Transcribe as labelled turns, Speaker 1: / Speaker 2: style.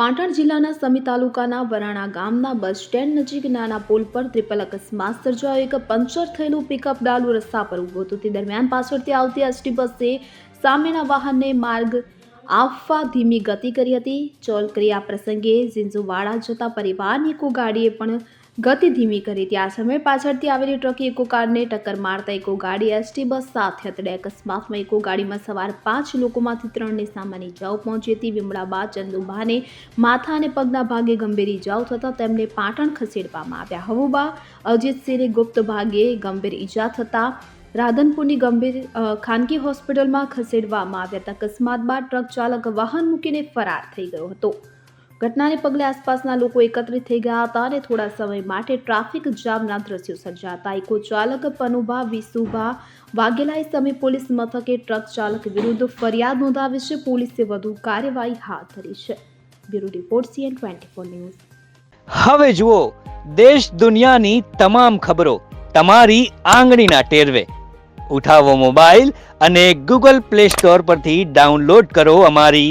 Speaker 1: પાટણ જિલ્લાના સમી તાલુકાના વરાણા ગામના બસ સ્ટેન્ડ નજીક નાના પુલ પર ત્રિપલ અકસ્માત સર્જાયો. એક પંચર થયેલું પિકઅપ ડાલુ રસ્તા પર ઊભું હતું. તે દરમિયાન પાછળથી આવતી એસટી બસે સામેના વાહનને માર્ગ આપવા ધીમી ગતિ કરી હતી. ચોલ કરી આ પ્રસંગે ઝીંઝુવાડા જતા પરિવારની ઇકો ગાડીએ પણ ગતિ ધીમી કરી. આ સમયે પાછળથી આવેલી ટ્રકે ઇકો કારને ટક્કર મારતા ઇકો ગાડી એસટી બસ સાથે અથડે અકસ્માતમાં ઇકો ગાડીમાં સવાર પાંચ લોકોમાંથી ત્રણને સામાન્ય ઇજાઓ પહોંચી હતી. વિમળાબા ચંદુભાને માથા અને પગના ભાગે ગંભીર ઇજાઓ થતાં તેમને પાટણ ખસેડવામાં આવ્યા. હવુબા અજીતસિંહને ગુપ્ત ભાગે ગંભીર ઇજા થતાં રાધનપુરની ગંભીર ખાનગી હોસ્પિટલમાં ખસેડવામાં આવ્યા હતા. અકસ્માત બાદ ટ્રક ચાલક વાહન મૂકીને ફરાર થઈ ગયો હતો. ઘટનાને પગલે આસપાસના લોકો એકત્રિત થઈ ગયા હતા અને થોડા સમય માટે ટ્રાફિક જામના દ્રશ્યો સર્જાતા. હતા ઇકો ચાલક પનુભા વિસુભા વાઘેલાએ સમય પોલીસ મથકે ટ્રક ચાલક વિરુદ્ધ ફરિયાદ નોંધાવી છે. પોલીસે વધુ કાર્યવાહી હાથ ધરી છે. Bureau report CN twenty four news.
Speaker 2: હવે જુઓ, દેશ દુનિયાની તમામ ખબરો તમારી આંગળીના ટેરવે. ઉઠાવો મોબાઈલ અને ગૂગલ પ્લે સ્ટોર પરથી ડાઉનલોડ કરો અમારી